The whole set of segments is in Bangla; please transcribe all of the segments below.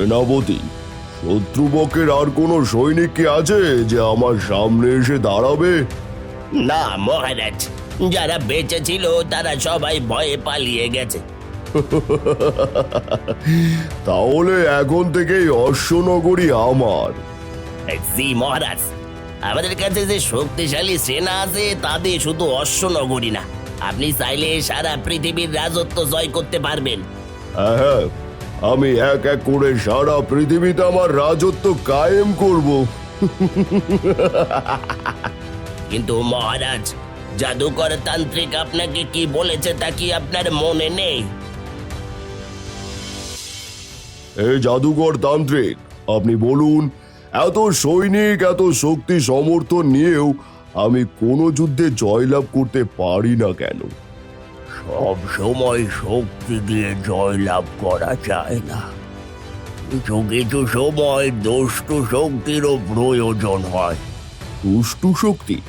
সেনাপতি শত্রুপক্ষের আর কোনো সৈনিক কি আছে যে আমার সামনে এসে দাঁড়াবে? না মহারাজ যারা বেঁচে ছিল তারা সবাই ভয়ে পালিয়ে গেছে। তাহলে এখন থেকেই অশ্বনগরী আমার। জি মহারাজ। আমাদের কাছে যে শক্তিশালী সেনা আছে তাদের শুধু অশ্বনগরী না। আপনি চাইলে সারা পৃথিবীর রাজত্ব জয় করতে পারবেন। হ্যাঁ হ্যাঁ আমি এক এক করে সারা পৃথিবীতে আমার রাজত্ব কায়েম করব। কিন্তু মহারাজ জাদুকর তান্ত্রিক আপনাকে কি বলেছে তা কি আপনার মনে নেই? এই জাদুকর তান্ত্রিক আপনি বলুন এত সৈনিক এত শক্তি সমর্থন নিয়েও আমি কোনো যুদ্ধে জয়লাভ করতে পারি না কেন? সব সময় শক্তি দিয়ে জয়লাভ করা যায় না। কিছু কিছু সময় দুষ্টু শক্তিরও প্রয়োজন হয়। দুষ্টু শক্তি?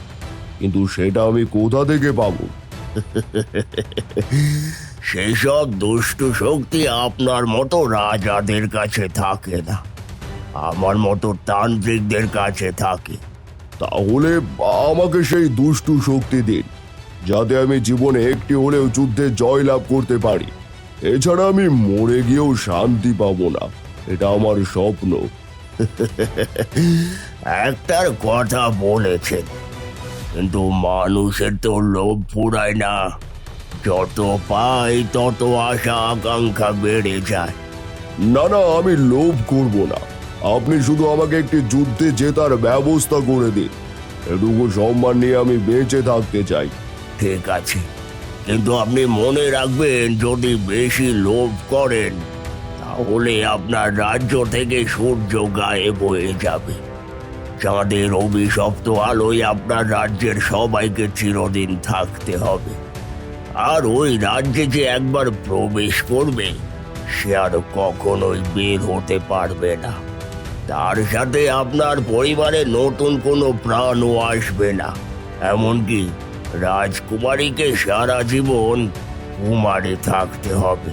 কিন্তু সেটা আমি কোথা থেকে পাবো? সেসব দুষ্টু শক্তি আপনার মতো রাজাদের কাছে থাকে না। আমার মতো তান্ত্রিকদের কাছে থাকে। তাহলে আমাকে সেই দুষ্টু শক্তি দিন। যাতে আমি জীবনে একটি হলেও যুদ্ধে জয় লাভ করতে পারি। এছাড়া আমি মরে গিয়েও শান্তি পাবো না। এটা আমার স্বপ্ন। একটার কথা বলেছেন কিন্তু মানুষের তো লোভ ফুরায় না। যত পাই তত আশা আকাঙ্ক্ষা বেড়ে যায়। না না আমি লোভ করব না। আপনি শুধু আমাকে একটি যুদ্ধে জেতার ব্যবস্থা করে দিন। এটুকু সম্মান নিয়ে আমি বেঁচে থাকতে চাই। ঠিক আছে। কিন্তু আপনি মনে রাখবেন, যদি বেশি লোভ করেন, তাহলে আপনার রাজ্য থেকে সূর্য গায়েব হয়ে যাবে। চাঁদের অভিশপ্ত আলোয় আপনার রাজ্যের সবাইকে চিরদিন থাকতে হবে। আর ওই রাজ্যে যে একবার প্রবেশ করবে, সে আর কখনোই বের হতে পারবে না। তার সাথে আপনার পরিবারে নতুন কোনো প্রাণও আসবে না। এমনকি রাজকুমারীকে সারা জীবন কুমারে থাকতে হবে।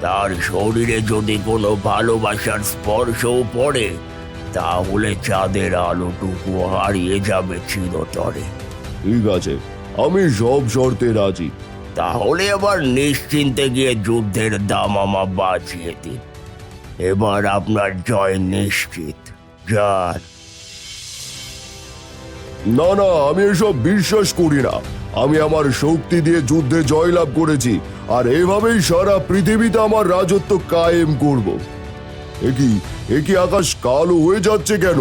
তার শরীরে যদি কোনো ভালোবাসার স্পর্শও পড়ে তাহলে চাঁদের আলোটুকু হারিয়ে যাবে চিরতরে। ঠিক আছে আমি সব শর্তে রাজি। তাহলে আবার নিশ্চিন্তে গিয়ে যুদ্ধের দামামা বাঁচিয়ে দিন। এবার আপনার জয় নিশ্চিত। যান। না না আমি এসব বিশ্বাস করি না। আমি আমার শক্তি দিয়ে যুদ্ধে জয়লাভ করেছি আর এভাবেই সারা পৃথিবীতে আমার রাজত্ব কায়েম করব। একই একই আকাশ কালো হয়ে যাচ্ছে কেন?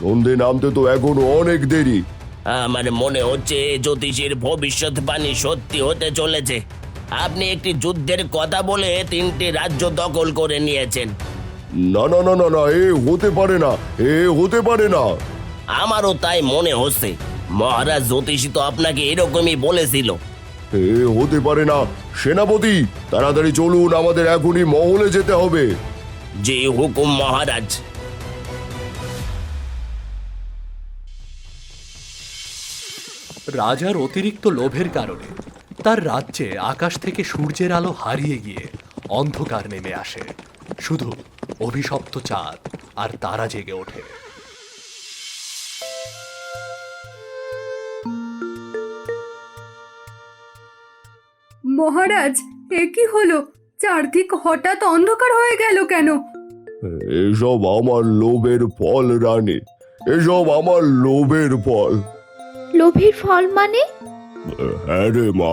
সন্ধে নামতে তো এখনও অনেক দেরি। আমার মনে হচ্ছে জ্যোতিষীর ভবিষ্যৎবাণী সত্যি হতে চলেছে। আপনি একটি যুদ্ধের কথা বলে তিনটি রাজ্য দখল করে নিয়েছেন। না না না না না এ হতে পারে না এ হতে পারে না। আমারও তাই মনে হচ্ছে। মহারাজ জ্যোতিষী তো আপনাকে এরকমই বলেছিল। এ হতে পারে না। সেনাপতি তাড়াতাড়ি চলুন আমাদের এখনই মহলে যেতে হবে। যে হুকুম মহারাজ। রাজার অতিরিক্ত লোভের কারণে তার রাজ্যে আকাশ থেকে সূর্যের আলো হারিয়ে গিয়ে অন্ধকার নেমে আসে। শুধু অভিশপ্ত চাঁদ আর তারা জেগে ওঠে। মহারাজ এ কি হলো? চারদিক হঠাৎ অন্ধকার হয়ে গেল কেন? এসব আমার লোভের ফল রানী। এসব আমার লোভের ফল। লোভের ফল মানে? হ্যাঁ রে মা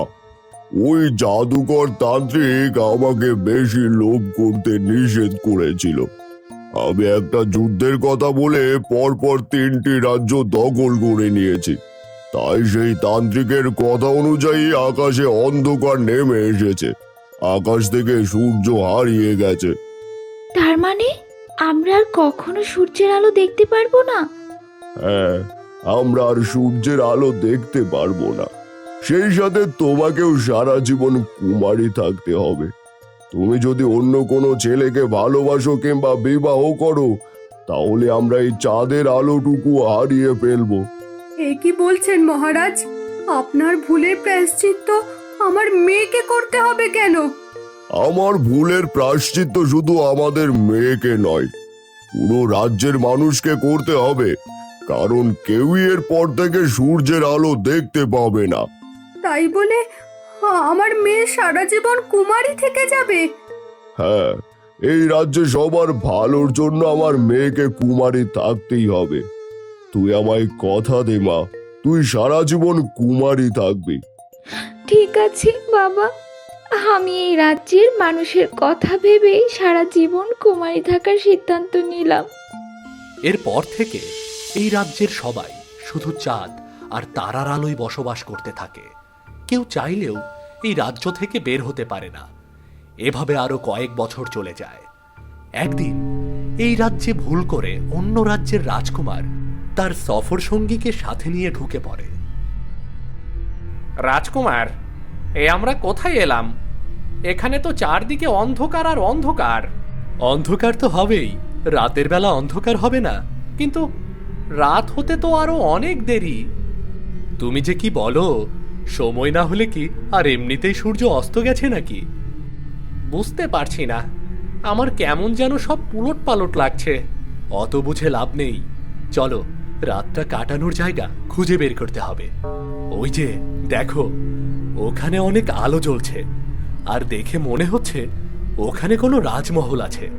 ওই জাদুকর তান্ত্রিক আমাকে বেশি লোভ করতে নিষেধ করেছিল। আমি একটা যুদ্ধের কথা বলে পরপর তিনটি রাজ্য দখল করে নিয়েছি। তাই সেই তান্ত্রিকের কথা অনুযায়ী আকাশে অন্ধকার নেমে এসেছে। আকাশ থেকে সূর্য হারিয়ে গেছে। তার মানে আমরা আর কখনো সূর্যের আলো দেখতে পারব না? হ্যাঁ আমরা আর সূর্যের আলো দেখতে পারব না। সেই সাথে তোমাকেও সারা জীবন কুমারী থাকতে হবে। তুমি যদি অন্য কোনো ছেলেকে ভালোবাসো কিংবা বিবাহ করো তাহলে আমরা এই চাঁদের আলোটুকু হারিয়ে ফেলব। এ কি বলছেন মহারাজ? আপনার ভুলের প্রায়শ্চিত্ত আমার মেয়েকে করতে হবে কেন? আমার ভুলের প্রাশ্চিত্য শুধু আমাদের মেয়েকে নয় পুরো রাজ্যের মানুষকে করতে হবে কারণ কেউই এর পর থেকে সূর্যের আলো দেখতে পাবে না। তাই বলে আমার মেয়ে সারা জীবন কুমারী থেকে যাবে? হ্যাঁ এই রাজ্যে সবার ভালোর জন্য আমার মেয়েকে কুমারী থাকতেই হবে। তুই আমায় কথা দে মা। তুই সারা জীবন কুমারী থাকবি। ঠিক আছে বাবা। আমি এই রাজ্যের মানুষের কথা ভেবে সারা জীবন কুমারী থাকার সিদ্ধান্ত নিলাম। এরপর থেকে এই রাজ্যের সবাই শুধু চাঁদ আর তারার আলোয় বসবাস করতে থাকে। কেউ চাইলেও এই রাজ্য থেকে বের হতে পারে না। এভাবে আরও কয়েক বছর চলে যায়। একদিন এই রাজ্যে ভুল করে অন্য রাজ্যের রাজকুমার তার সফর সঙ্গীকে সাথে নিয়ে ঢুকে পড়ে। রাজকুমার এ আমরা কোথায় এলাম? এখানে তো চারদিকে অন্ধকার আর অন্ধকার। অন্ধকার তো হবেই রাতের বেলা অন্ধকার হবে না। কিন্তু রাত হতে তো আরও অনেক দেরি। তুমি যে কি বলো সময় না হলে কি আর এমনিতেই সূর্য অস্ত গেছে নাকি? বুঝতে পারছি না আমার কেমন যেন সব পুলট পালট লাগছে। অত বুঝে লাভ নেই। চলো রাতটা কাটানোর জায়গা খুঁজে বের করতে হবে। ওই যে, দেখো, ওখানে অনেক আলো জ্বলছে। আর দেখে মনে হচ্ছে ওখানে কোনো রাজমহল আছে।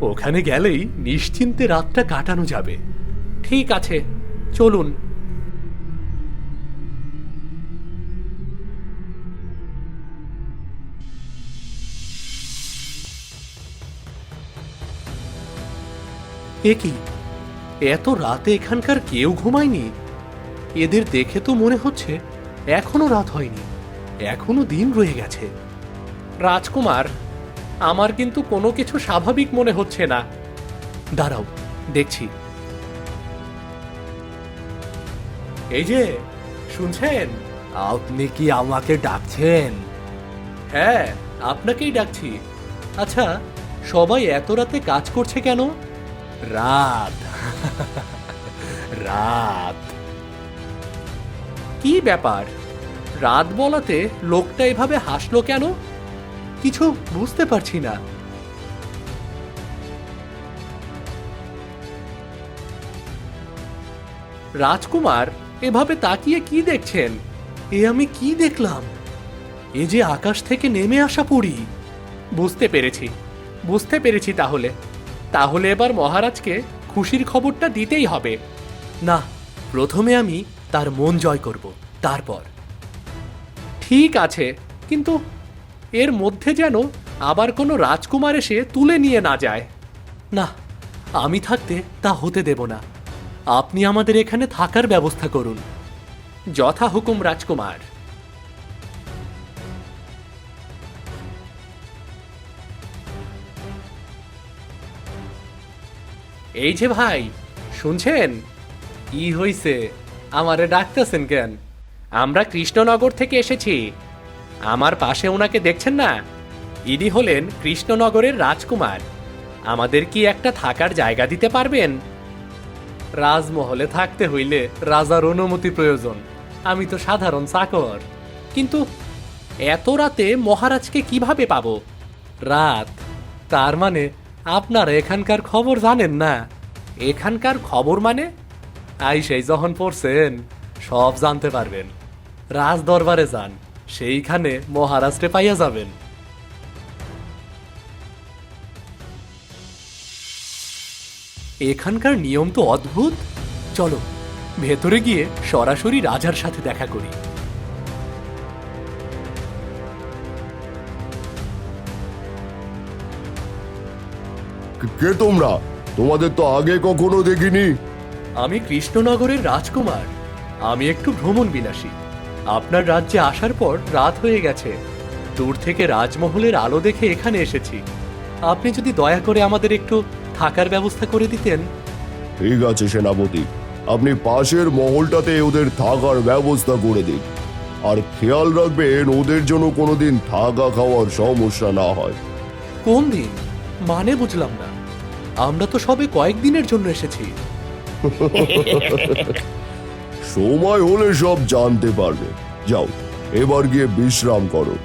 ওখানে গেলেই নিশ্চিন্তে রাতটা কাটানো যাবে। ঠিক আছে, চলুন। এ কি? এত রাতে এখানকার কেউ ঘুমায়নি? এদের দেখে তো মনে হচ্ছে এখনও রাত হয়নি এখনও দিন রয়ে গেছে। রাজকুমার আমার কিন্তু কোনো কিছু স্বাভাবিক মনে হচ্ছে না। দাঁড়াও দেখছি। এই যে শুনছেন? আপনি কি আমাকে ডাকছেন? হ্যাঁ আপনাকেই ডাকছি। আচ্ছা সবাই এত রাতে কাজ করছে কেন? রাত। রাত। কি ব্যাপার? রাত বলাতে লোকটা এভাবে হাসলো কেন? কিছু বুঝতে পারছি না। রাজকুমার, এভাবে তাকিয়ে কি দেখছেন? এ আমি কি দেখলাম? এ যে আকাশ থেকে নেমে আসা পড়ি বুঝতে পেরেছি। বুঝতে পেরেছি তাহলে। তাহলে এবার মহারাজকে খুশির খবরটা দিতেই হবে। না, প্রথমে আমি তার মন জয় করব, তারপর। ঠিক আছে, কিন্তু এর মধ্যে যেন আবার কোনো রাজকুমার এসে তুলে নিয়ে না যায়। না, আমি থাকতে তা হতে দেব না। আপনি আমাদের এখানে থাকার ব্যবস্থা করুন। যথা হুকুম রাজকুমার। এই যে ভাই, শুনছেন? কি হইছে, আমারে ডাকতেছেন কেন? আমরা কৃষ্ণনগর থেকে এসেছি। আমার পাশে ওনাকে দেখছেন না? ইনি হলেন কৃষ্ণনগরের রাজকুমার। আমাদের কি একটা থাকার জায়গা দিতে পারবেন? রাজমহলে থাকতে হইলে রাজার অনুমতি প্রয়োজন। আমি তো সাধারণ চাকর। কিন্তু এত রাতে মহারাজকে কীভাবে পাবো? রাত? তার মানে আপনারা এখানকার খবর জানেন না? এখানকার খবর মানে? আই, সেই যখন পড়ছেন, সব জানতে পারবেন। রাজ দরবারে যান, সেইখানে মহারাষ্ট্রে পাইয়া যাবেন। এখানকার নিয়ম তো অদ্ভুত। চলো, ভেতরে গিয়ে সরাসরি রাজার সাথে দেখা করি। কে তোমরা? তোমাদের তো আগে কখনো দেখিনি। আমি কৃষ্ণনগরের রাজকুমার। আমি একটু ভ্রমণ বিলাসী। আপনার রাজ্যে আসার পর রাত হয়ে গেছে। দূর থেকে রাজমহলের আলো দেখে এখানে এসেছি। আপনি যদি দয়া করে আমাদের একটু থাকার ব্যবস্থা করে দিতেন। ঠিক আছে সেনাপতি। আপনি পাশের মহলটাতে ওদের থাকার ব্যবস্থা করে দিন। আর খেয়াল রাখবেন ওদের জন্য কোনোদিন থাকা খাওয়ার সমস্যা না হয়। কোন দিন? মানে বুঝলাম না। আমরা তো সবে কয়েকদিনের জন্য এসেছি। সময় হলে সব জানতে পারবে। যাও, এবার গিয়ে বিশ্রাম করো।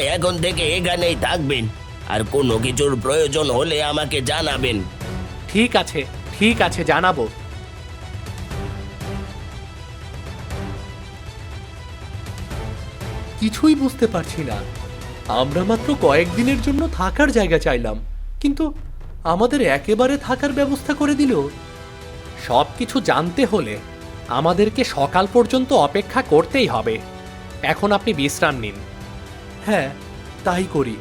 আপনারা এখন থেকে এখানেই থাকবেন। আর কোনো কিছুর প্রয়োজন হলে আমাকে জানাবেন। ঠিক আছে ঠিক আছে, জানাব। কিছুই বুঝতে পারছি না। আমরা মাত্র কয়েকদিনের জন্য থাকার জায়গা চাইলাম, কিন্তু আমাদের একেবারে থাকার ব্যবস্থা করে দিল। সব কিছু জানতে হলে আমাদেরকে সকাল পর্যন্ত অপেক্ষা করতেই হবে। এখন আপনি বিশ্রাম নিন। হ্যাঁ তাই করি।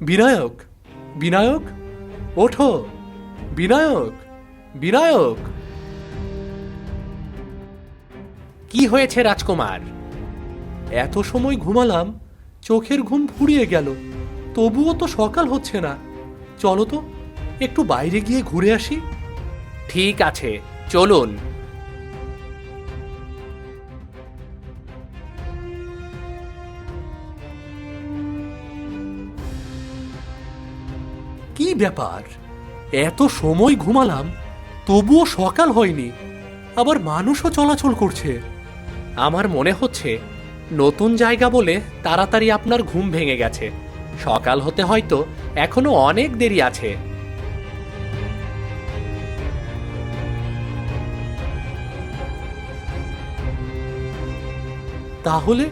বিনায়ক বিনায়ক ওঠো। বিনায়ক বিনায়ক। কি হয়েছে রাজকুমার? এত সময় ঘুমালাম চোখের ঘুম ফুরিয়ে গেল তবুও তো সকাল হচ্ছে না। চলো তো একটু বাইরে গিয়ে ঘুরে আসি। ঠিক আছে চলুন। কি ব্যাপার? এত সময় ঘুমালাম তবুও সকাল হয়নি আবার মানুষও চলাচল করছে। আমার মনে হচ্ছে নতুন জায়গা বলে তাড়াতাড়ি আপনার ঘুম ভেঙে গেছে। সকাল হতে হয়তো এখনও অনেক দেরি আছে। তাহলে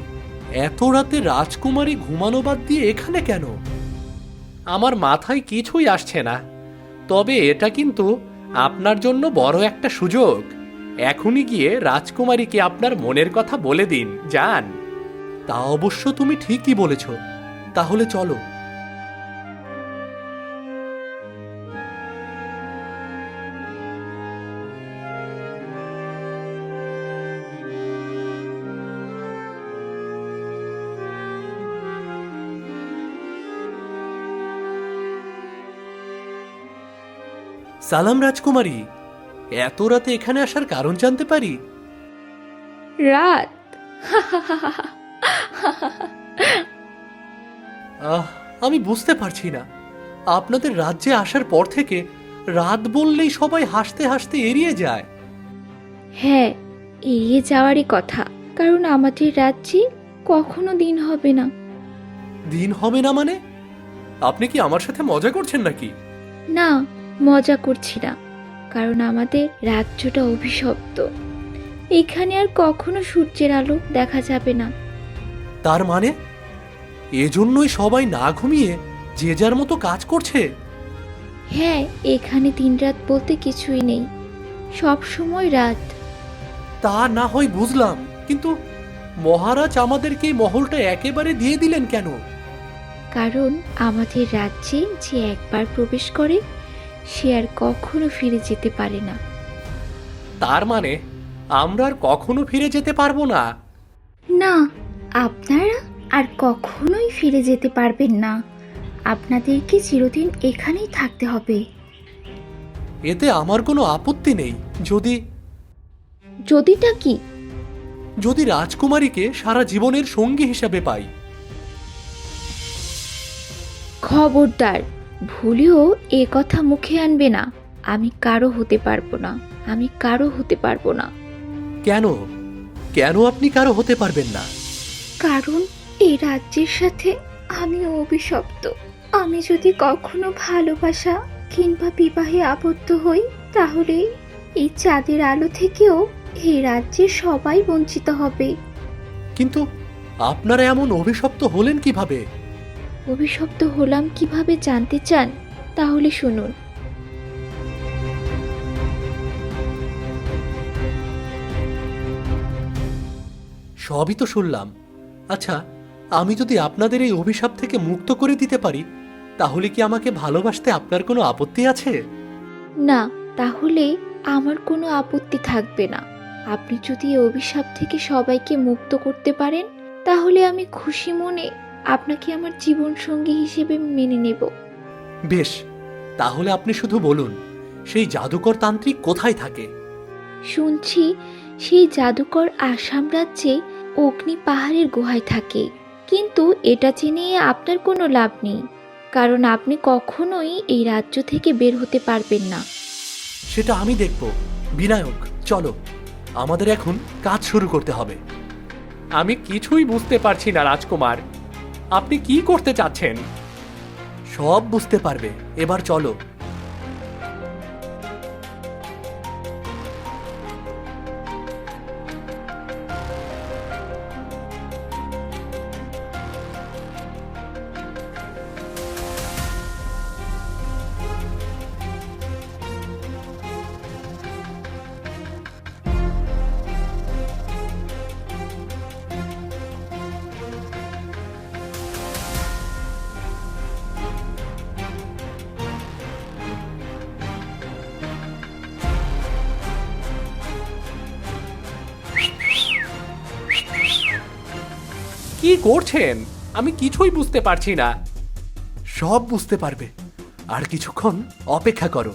এত রাতে রাজকুমারী ঘুমানো বাদ দিয়ে এখানে কেন? আমার মাথায় কিছুই আসছে না। তবে এটা কিন্তু আপনার জন্য বড় একটা সুযোগ। এখনই গিয়ে রাজকুমারীকে আপনার মনের কথা বলে দিন, যান। তা অবশ্য তুমি ঠিকই বলেছ। তাহলে চলো। সালাম রাজকুমারী, এত রাতে এখানে আসার কারণ জানতে পারি? রাত। আহ আমি বুঝতে পারছি না। আপনাদের রাজ্যে আসার পর থেকে রাত বললেই সবাই হাসতে হাসতে এড়িয়ে যায়। হ্যাঁ এড়িয়ে যাওয়ারই কথা কারণ আমাদের রাজ্যে কখনো দিন হবে না। দিন হবে না মানে? আপনি কি আমার সাথে মজা করছেন নাকি? না মজা করছি না কারণ আমাদের রাজ্যটা অভিশপ্ত। এখানে আর কখনো সূর্যের আলো দেখা যাবে না। তার মানে? এজন্যই সবাই না ঘুমিয়ে যে যার মতো কাজ করছে। হ্যাঁ এখানে দিন রাত বলতে কিছুই নেই। সব সময় রাত। তা না হয় বুঝলাম কিন্তু মহারাজ আমাদেরকে এই মহলটা একেবারে দিয়ে দিলেন কেন? কারণ আমাদের রাজ্যে যে একবার প্রবেশ করে সে আর কখনো ফিরে যেতে পারে না। তার মানে আমরা আর কখনো ফিরে যেতে পারব না? না আপনারা আর কখনোই ফিরে যেতে পারবেন না। আপনাদেরকে চিরদিন এখানেই থাকতে হবে। এতে আমার কোনো আপত্তি নেই। যদি যদিটা কি? যদি রাজকুমারীকে সারা জীবনের সঙ্গী হিসাবে পাই। খবরদার ভুলেও এ কথা মুখে আনবে না। আমি কারও হতে পারব না। আমি কারও হতে পারব না। কেন? কেন আপনি কারও হতে পারবেন না? কারণ এই রাজ্যের সাথে আমি অভিশপ্ত। আমি যদি কখনো ভালোবাসা কিংবা বিবাহে আবদ্ধ হই তাহলে এই চাঁদের আলো থেকেও এই রাজ্যে সবাই বঞ্চিত হবে। কিন্তু আপনারা এমন অভিশপ্ত হলেন কীভাবে? অভিশপ্ত হলাম কীভাবে জানতে চান? তাহলে শুনুন। সবই তো শুনলাম। আচ্ছা আমি যদি আপনাদের এই অভিশাপ থেকে মুক্ত করে দিতে পারি তাহলে কি আমাকে ভালোবাসতে আপনার কোনো আপত্তি আছে? না তাহলে আমার কোনো আপত্তি থাকবে না। আপনি যদি এই অভিশাপ থেকে সবাইকে মুক্ত করতে পারেন তাহলে আমি খুশি মনে আপনাকে আমার জীবন সঙ্গী হিসেবে মেনে নেব। বেশ তাহলে আপনি শুধু বলুন সেই জাদুকর তান্ত্রিক কোথায় থাকে? শুনছি সেই জাদুকর আসাম রাজ্যে অগ্নি পাহাড়ের গুহায় থাকে। কিন্তু এটা জেনে আপনার কোনো লাভ নেই কারণ আপনি কখনোই এই রাজ্য থেকে বের হতে পারবেন না। সেটা আমি দেখব। বিনায়ক চলো। আমাদের এখন কাজ শুরু করতে হবে। আমি কিছুই বুঝতে পারছি না রাজকুমার। আপনি কি করতে চাচ্ছেন? সব বুঝতে পারবে। এবার চলো। কি করছেন? আমি কিছুই বুঝতে পারছি না। সব বুঝতে পারবে। আর কিছুক্ষণ অপেক্ষা করো।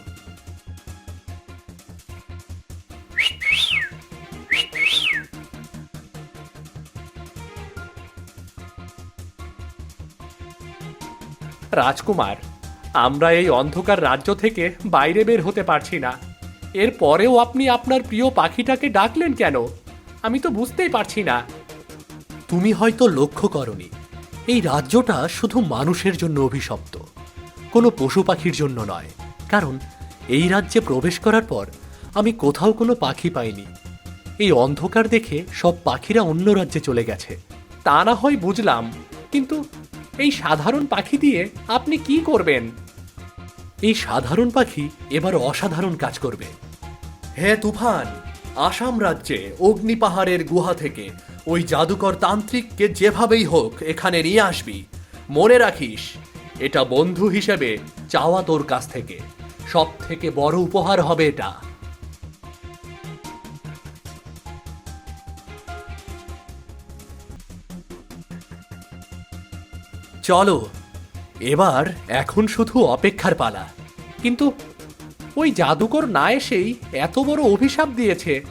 রাজকুমার আমরা এই অন্ধকার রাজ্য থেকে বাইরে বের হতে পারছি না। এর পরেও আপনি আপনার প্রিয় পাখিটাকে ডাকলেন কেন? আমি তো বুঝতেই পারছি না। তুমি হয়তো লক্ষ্য করনি, এই রাজ্যটা শুধু মানুষের জন্য অভিশপ্ত, কোনো পশু পাখির জন্য নয়। কারণ, এই রাজ্যে প্রবেশ করার পর আমি কোথাও কোনো পাখি পাইনি। এই অন্ধকার দেখে সব পাখিরা অন্য রাজ্যে চলে গেছে। তা না হয় বুঝলাম, কিন্তু এই সাধারণ পাখি দিয়ে আপনি কি করবেন? এই সাধারণ পাখি এবার অসাধারণ কাজ করবে। হ্যাঁ তুফান আসাম রাজ্যে অগ্নি পাহাড়ের গুহা থেকে ওই জাদুকর তান্ত্রিককে যেভাবেই হোক এখানে নিয়ে আসবি। মনে রাখিস, এটা বন্ধু হিসেবে চাওয়া তোর কাছ থেকে। সব থেকে বড় উপহার হবে এটা। চলো, এবার এখন শুধু অপেক্ষার পালা। কিন্তু ওই জাদুকর না এসেই এত বড় অভিশাপ দিয়েছে।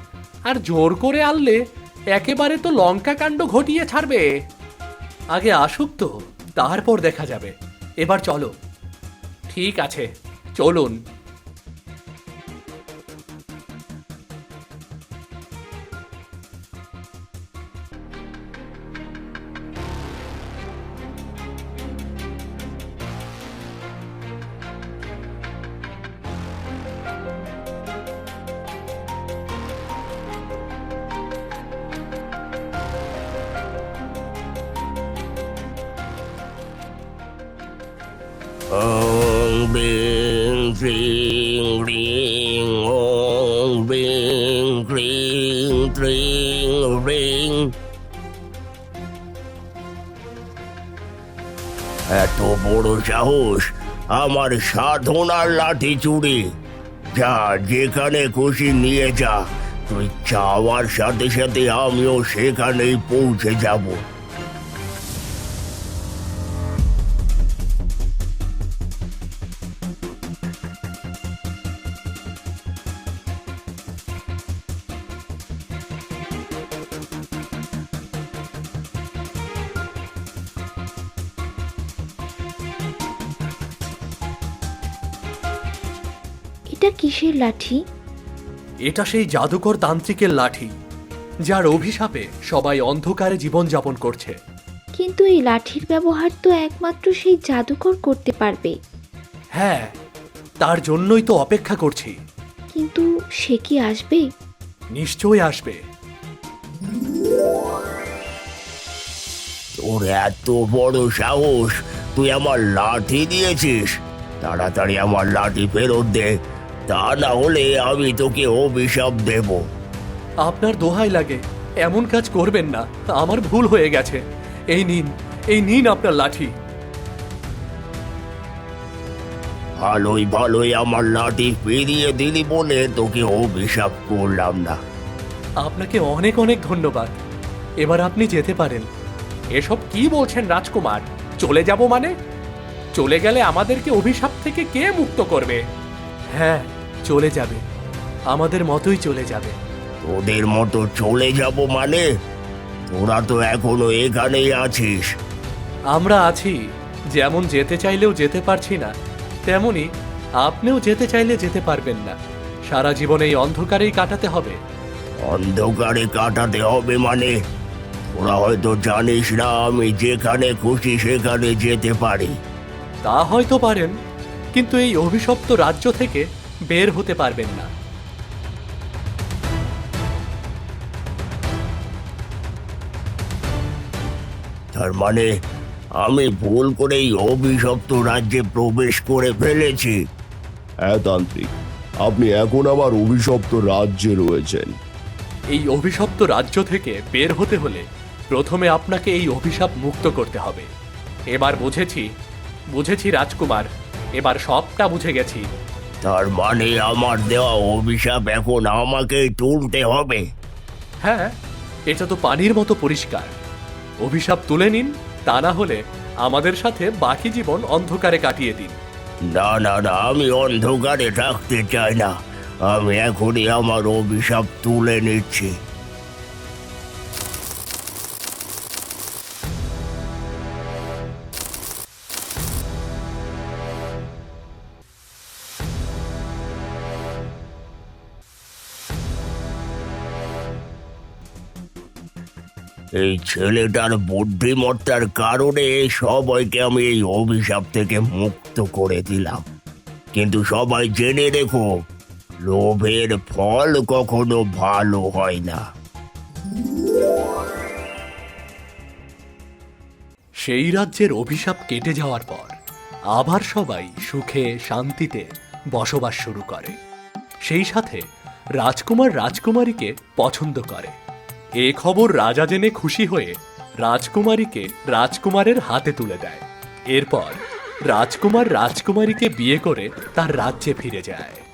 আর জোর করে আনলে একেবারে তো লঙ্কা কাণ্ড ঘটিয়ে ছাড়বে। আগে আসুক তো, তারপর দেখা যাবে। এবার চলো। ঠিক আছে, চলুন। এত বড় সাহস আমার সাধনার লাঠি চুরি। যা যেখানে খুশি নিয়ে যা। তুই চাওয়ার সাথে সাথে আমিও সেখানেই পৌঁছে যাব। এটা কিসের লাঠি? এটা সেই জাদুকর তান্ত্রিকের লাঠি যার অভিশাপে সবাই অন্ধকারে জীবনযাপন করছে। কিন্তু এই লাঠির ব্যবহার তো একমাত্র সেই জাদুকর করতে পারবে। হ্যাঁ তার জন্যই তো অপেক্ষা করছি। কিন্তু সে কি আসবে? নিশ্চয়ই আসবে। তোর এত বড় সাহস তুই আমার লাঠি দিয়েছিস। তাড়াতাড়ি আমার লাঠি ফেরত দে। তা না হলে আমি তোকে অভিশাপ দেব। আপনার দোহাই লাগে এমন কাজ করবেন না আমার ভুল হয়ে গেছে। এই নিন এই নিন আপনার লাঠি। ভালোই ভালোই আমার লাঠি ফিরিয়ে দিলি বলে তোকে অভিশাপ করলাম না। আপনাকে অনেক অনেক ধন্যবাদ। এবার আপনি যেতে পারেন। এসব কি বলছেন রাজকুমার? চলে যাব মানে? চলে গেলে আমাদেরকে অভিশাপ থেকে কে মুক্ত করবে? হ্যাঁ চলে যাবে। আমাদের মতোই চলে যাবে। তোদের মতো চলে যাব মানে? তোরা তো এখনও এখানেই আছিস। আমরা আছি যেমন যেতে চাইলেও যেতে পারছি না তেমনি আপনিও যেতে চাইলে যেতে পারবেন না। সারা জীবন এই অন্ধকারেই কাটাতে হবে। অন্ধকারে কাটাতে হবে মানে? ওরা হয়তো জানিস না আমি যেখানে খুশি সেখানে যেতে পারি। তা হয়তো পারেন কিন্তু এই অভিশপ্ত রাজ্য থেকে বের হতে পারবেন না। তার মানে আমি ভুল করে এই অভিশপ্ত রাজ্যে প্রবেশ করে ফেলেছি। হ্যাঁ তান্ত্রিক আপনি এখন আবার অভিশপ্ত রাজ্যে রয়েছেন। এই অভিশপ্ত রাজ্য থেকে বের হতে হলে প্রথমে আপনাকে এই অভিশাপ মুক্ত করতে হবে। এবার বুঝেছি বুঝেছি রাজকুমার এবার সবটা বুঝে গেছি। তার মানে আমার দেওয়া অভিশাপ এখন আমাকে তুলতে হবে। হ্যাঁ এটা তো পানির মতো পরিষ্কার। অভিশাপ তুলে নিন তা না হলে আমাদের সাথে বাকি জীবন অন্ধকারে কাটিয়ে দিন। না না না আমি অন্ধকারে থাকতে চাই না। আমি এখনই আমার অভিশাপ তুলে নিচ্ছি। এই ছেলেটার বুদ্ধিমত্তার কারণে সবাইকে আমি এই অভিশাপ থেকে মুক্ত করে দিলাম। কিন্তু সবাই জেনে রেখো, লোভের ফল কখনো ভালো হয় না। সেই রাজ্যের অভিশাপ কেটে যাওয়ার পর আবার সবাই সুখে, শান্তিতে বসবাস শুরু করে। সেই সাথে রাজকুমার রাজকুমারীকে পছন্দ করে। এ খবর রাজা জেনে খুশি হয়ে রাজকুমারীকে রাজকুমারের হাতে তুলে দেয়। এরপর রাজকুমার রাজকুমারীকে বিয়ে করে তার রাজ্যে ফিরে যায়।